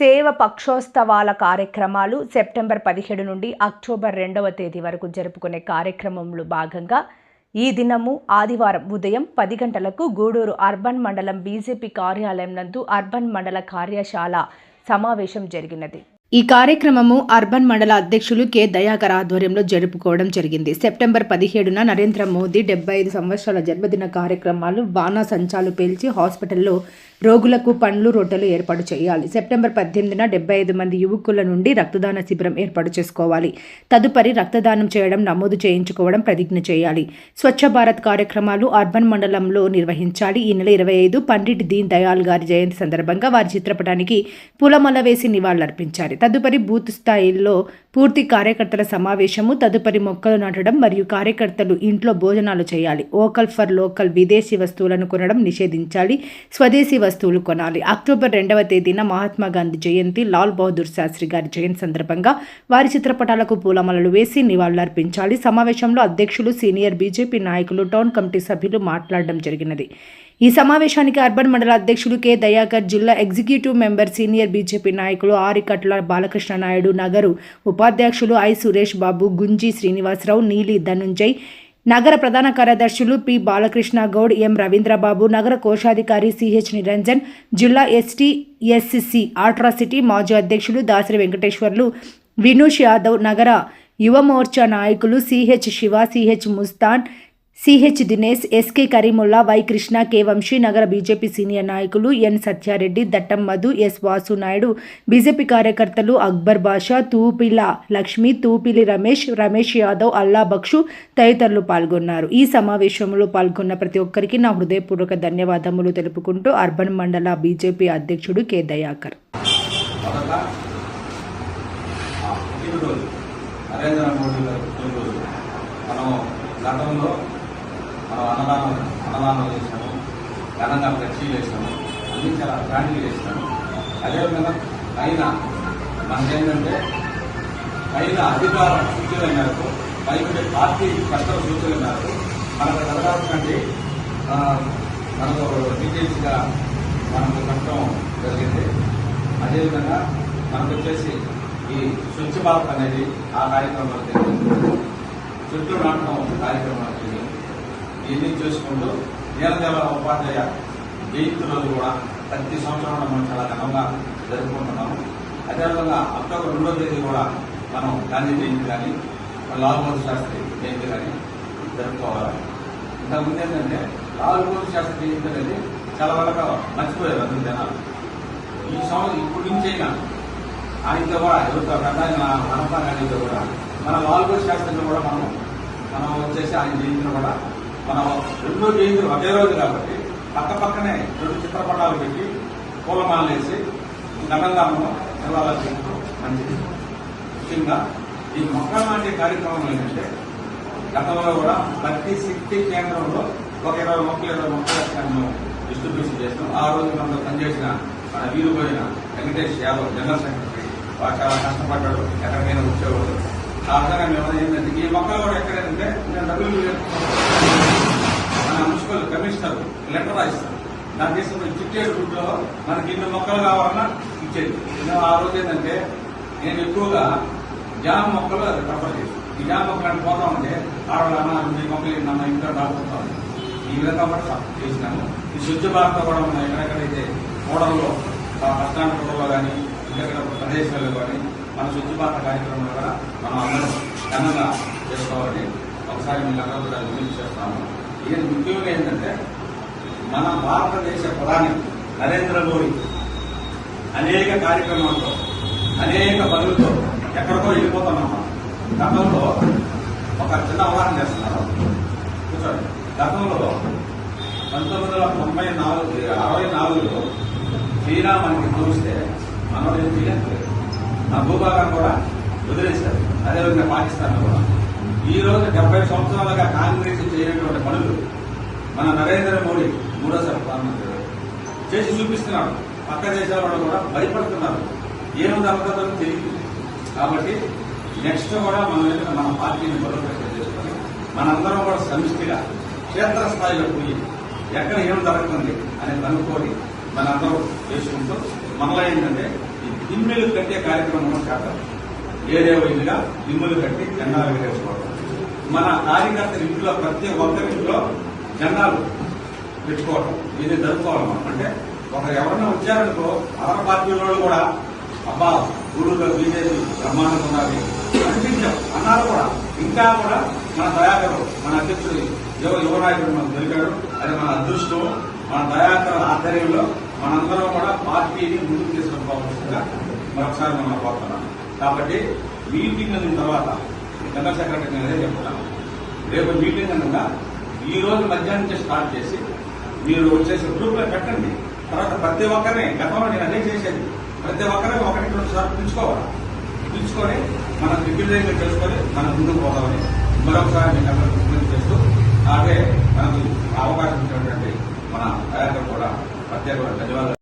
సేవ పక్షోత్సవాల కార్యక్రమాలు సెప్టెంబర్ పదిహేడు నుండి అక్టోబర్ రెండవ తేదీ వరకు జరుపుకునే కార్యక్రమంలో భాగంగా ఈ దినము ఆదివారం ఉదయం పది గంటలకు గూడూరు అర్బన్ మండలం బీజేపీ కార్యాలయం నందు అర్బన్ మండల కార్యశాల సమావేశం జరిగినది. ఈ కార్యక్రమము అర్బన్ మండల అధ్యక్షులు కె. దయాకర్ ఆధ్వర్యంలో జరుపుకోవడం జరిగింది. సెప్టెంబర్ పదిహేడున నరేంద్ర మోదీ డెబ్బై ఐదు సంవత్సరాల జన్మదిన కార్యక్రమాలు బాణా సంచాలు పేల్చి హాస్పిటల్లో రోగులకు పండ్లు రొట్టెలు ఏర్పాటు చేయాలి. సెప్టెంబర్ పద్దెనిమిదిన డెబ్బై ఐదు మంది యువకుల నుండి రక్తదాన శిబిరం ఏర్పాటు చేసుకోవాలి. తదుపరి రక్తదానం చేయడం నమోదు చేయించుకోవడం ప్రతిజ్ఞ చేయాలి. స్వచ్ఛ భారత్ కార్యక్రమాలు అర్బన్ మండలంలో నిర్వహించాలి. ఈ నెల ఇరవై ఐదు పండిట్ దీన్ దయాల్ గారి జయంతి సందర్భంగా వారి చిత్రపటానికి పూలమల వేసి నివాళులర్పించాలి తదుపరి బూత్ స్థాయిలో పూర్తి కార్యకర్తల సమావేశము తదుపరి మొక్కలు నాటడం మరియు కార్యకర్తలు ఇంట్లో భోజనాలు చేయాలి. ఓకల్ ఫర్ లోకల్ విదేశీ వస్తువులను కొనడం నిషేధించాలి. స్వదేశీ వస్తువులు కొనాలి. అక్టోబర్ రెండవ తేదీన మహాత్మా గాంధీ జయంతి లాల్ బహదూర్ శాస్త్రి గారి జయంతి సందర్భంగా వారి చిత్రపటాలకు పూలమలలు వేసి నివాళులర్పించాలి. సమావేశంలో అధ్యక్షులు సీనియర్ బీజేపీ నాయకులు టౌన్ కమిటీ సభ్యులు మాట్లాడడం జరిగినది. ఈ సమావేశానికి అర్బన్ మండల అధ్యక్షులు కె. దయాకర్ జిల్లా ఎగ్జిక్యూటివ్ మెంబర్ సీనియర్ బీజేపీ నాయకులు ఆరికట్ల బాలకృష్ణ నాయుడు నగరు ఉపాధ్యక్షులు ఐ. సురేష్ బాబు గుంజి శ్రీనివాసరావు నీలి ధనుంజయ్ నగర ప్రధాన కార్యదర్శులు పి. బాలకృష్ణ గౌడ్ ఎం. రవీంద్రబాబు నగర కోశాధికారి సిహెచ్ నిరంజన్ జిల్లా ఎస్టీ ఎస్సిసి ఆట్రాసిటీ మాజీ అధ్యక్షులు దాసరి వెంకటేశ్వర్లు వినూష్ యాదవ్ నగర యువ మోర్చా నాయకులు CH Siva CH Mustan CH Dinesh SK Karimulla Y Krishna K Vamsi నగర బీజేపీ సీనియర్ నాయకులు N Satyareddy Dattam Madhu S Vasu Naidu BJP కార్యకర్తలు అక్బర్ బాషా తూపిల లక్ష్మి తూపిలి రమేష్ రమేష్ యాదవ్ అల్లా బక్షు తదితరులు పాల్గొన్నారు. ఈ సమావేశంలో పాల్గొన్న ప్రతి ఒక్కరికి నా హృదయపూర్వక ధన్యవాదములు తెలుపుకుంటూ అర్బన్ మండల బీజేపీ అధ్యక్షుడు కె దయాకర్. నరేంద్ర మోడీ మనం గతంలో మనం అన్నదానం అన్నదానం చేసాము ఘనంగా ఫ్లెక్సీలు వేసాము అన్ని చాలా గ్రాండ్గా చేసినాము అదేవిధంగా పైన మనకేంటంటే పైన అధికార సూచనల మేరకు పైన పార్టీ కష్టం సూచనల మేరకు మనకు జరగాల్సినటువంటి మనకు డీటెయిల్స్గా మనకు కష్టం జరిగింది. అదేవిధంగా మనకు వచ్చేసి ఈ స్వచ్ఛ భారత్ అనేది ఆ కార్యక్రమంలో జరిగింది. చెట్లు నాటడం కార్యక్రమం ఎన్ని ఇవన్నీ చేసుకుంటూ దీనదయాళ ఉపాధ్యాయ జయంతి రోజు కూడా ప్రతి సంవత్సరం మనం చాలా ఘనంగా జరుపుకుంటున్నాము. అదేవిధంగా అక్టోబర్ రెండో తేదీ కూడా మనం గాంధీ జయంతి కానీ లాల్ బహదూర్ శాస్త్రి జయంతి కానీ జరుపుకోవాలి. ఇంతకుముందు ఏంటంటే లాల్ బహదూర్ శాస్త్రి జయంతి అనేది చాలా వరకు మర్చిపోయారు అందరు జనాలు. ఈ సంవత్సరం ఇప్పుడు నుంచైనా ఆయనతో కూడా ఎవరితో పెద్ద మహాత్మా గాంధీతో కూడా మన లాల్గోడ్ శాస్త్రిని కూడా మనం మనం వచ్చేసి ఆయన జయంతిని కూడా మనం రెండు జయంతులు ఒకే రోజు కాబట్టి పక్క పక్కనే రెండు చిత్రపటాలు పెట్టి పూలమాలలు వేసి ఘనంగా మనం నివాళులు మంచిది. ముఖ్యంగా ఈ మొక్కలు నాటే కార్యక్రమం ఏంటంటే గతంలో కూడా ప్రతి శక్తి కేంద్రంలో ఒక ఇరవై మొక్కలు ఇరవై మొక్కలు మేము డిస్ట్రిబ్యూషన్ చేస్తాం ఆ రోజు మనం పనిచేసిన మన వీరుపోయిన వెంకటేష్ యాదవ్ జనరల్ సెక్రటరీ వారు చాలా కష్టపడ్డాడు ఎక్కడికైనా వచ్చేవాడు ఆ విధంగా మేము ఏంటంటే ఈ మొక్కలు కూడా ఎక్కడైందంటే నేను డబ్బులు లెటర్ రాయిస్తాను దాన్ని తీసుకున్న చిట్టేడు గుడ్లో మనకి ఇన్ని మొక్కలు కావాలన్నా ఇచ్చేది. నేను ఆ రోజు ఏంటంటే నేను ఎక్కువగా జామ మొక్కలు అది ప్రిఫర్ ఈ జామ మొక్కలు పోతా ఉంటే ఆడవాళ్ళన్నా మీ మొక్కలు ఏంటన్నా ఇంట్లో రాకపోతాం ఈ విధంగా కూడా చేసినాము. ఈ స్వచ్ఛ భారత్ కూడా మనం ఎక్కడెక్కడైతే మోడల్లో బస్టాండ్లలో కానీ ఇంకెక్కడ ప్రదేశాల్లో కానీ మన స్వచ్ఛ భారత కార్యక్రమంలో కూడా మనం అందరం ఘనంగా చేసుకోవాలని ఒకసారి మీ అందరూ కూడా విజిట్ చేస్తాము. ఇది ముఖ్యంగా ఏంటంటే మన భారతదేశ ప్రధాని నరేంద్ర మోడీ అనేక కార్యక్రమాలతో అనేక పనులతో ఎక్కడికో వెళ్ళిపోతున్నాం గతంలో ఒక చిన్న అవగాహన చేస్తున్నారు కూర్చోండి. గతంలో పంతొమ్మిది వందల తొంభై నాలుగు అరవై నాలుగులో చైనా మనకి చూస్తే మనం ఏం చేయలేదు. నా భూభాగాన్ని కూడా వదిలేశారు. అదేవిధంగా పాకిస్తాన్ కూడా. ఈ రోజు డెబ్బై సంవత్సరాలుగా కాంగ్రెస్ చేయనటువంటి పనులు మన నరేంద్ర మోడీ మూడోసారి ప్రధానమంత్రి చేసి చూపిస్తున్నాడు. పక్క దేశాల వాళ్ళు కూడా భయపడుతున్నారు. ఏం జరుగుతుందో తెలియదు. కాబట్టి నెక్స్ట్ కూడా మన ఏంటంటే మన పార్టీని బలోపేతం చేసుకొని మనందరం కూడా సమిష్టిగా క్షేత్రస్థాయిలో పోయి ఎక్కడ ఏం జరుగుతుంది అని కనుక్కొని మనందరం చేసుకుంటూ మనలో ఏంటంటే ఈ దిమ్మెలు కట్టే కార్యక్రమం చేద్దాం. ఏరియా వైజ్గా దిమ్మెలు కట్టి జెండాలు వేసుకోవడం మన కార్యకర్తల ఇంట్లో ప్రతి ఒక్కరింట్లో జెండాలు పెట్టుకోవడం ఇది జరుపుకోవాలి అంటే ఒక ఎవరన్నా వచ్చారనుకో అదర్ పార్టీ వాళ్ళు కూడా అబ్బా గురువుగా బీజేపీ బ్రహ్మాండంగా ఉన్నది అనిపించాం అన్నారు కూడా. ఇంకా కూడా మన దయాకరు మన అధ్యక్షుడు యువ యువనాయకుడు మనకు దొరికాడు. అది మన అదృష్టం. మన దయాకర ఆధ్వర్యంలో మనందరం కూడా పార్టీని ముందుకు తీసుకుపోవాల్సిందిగా మరొకసారి మనం కోరుతున్నాం. కాబట్టి మీటింగ్ అయిన తర్వాత జనరల్ సెక్రటరీ అనేది అదే చెప్తున్నాను రేపు మీటింగ్ అనగా ఈ రోజు మధ్యాహ్నం స్టార్ట్ చేసి మీరు వచ్చేసి గ్రూప్లో పెట్టండి. తర్వాత ప్రతి ఒక్కరిని గతంలో నేను అదే చేసేది. ప్రతి ఒక్కరిని ఒకటి రెండు సార్లు పిలుచుకోవాలి. పిలుచుకొని మనం దిగ్విజయంగా తెలుసుకొని మనం ముందుకు పోదామని మరొకసారి మీకు అందరూ విజ్ఞప్తి చేస్తూ అలాగే మనకు అవకాశం ఇచ్చినటువంటి మన తయారు కూడా ప్రత్యేక ధన్యవాదాలు.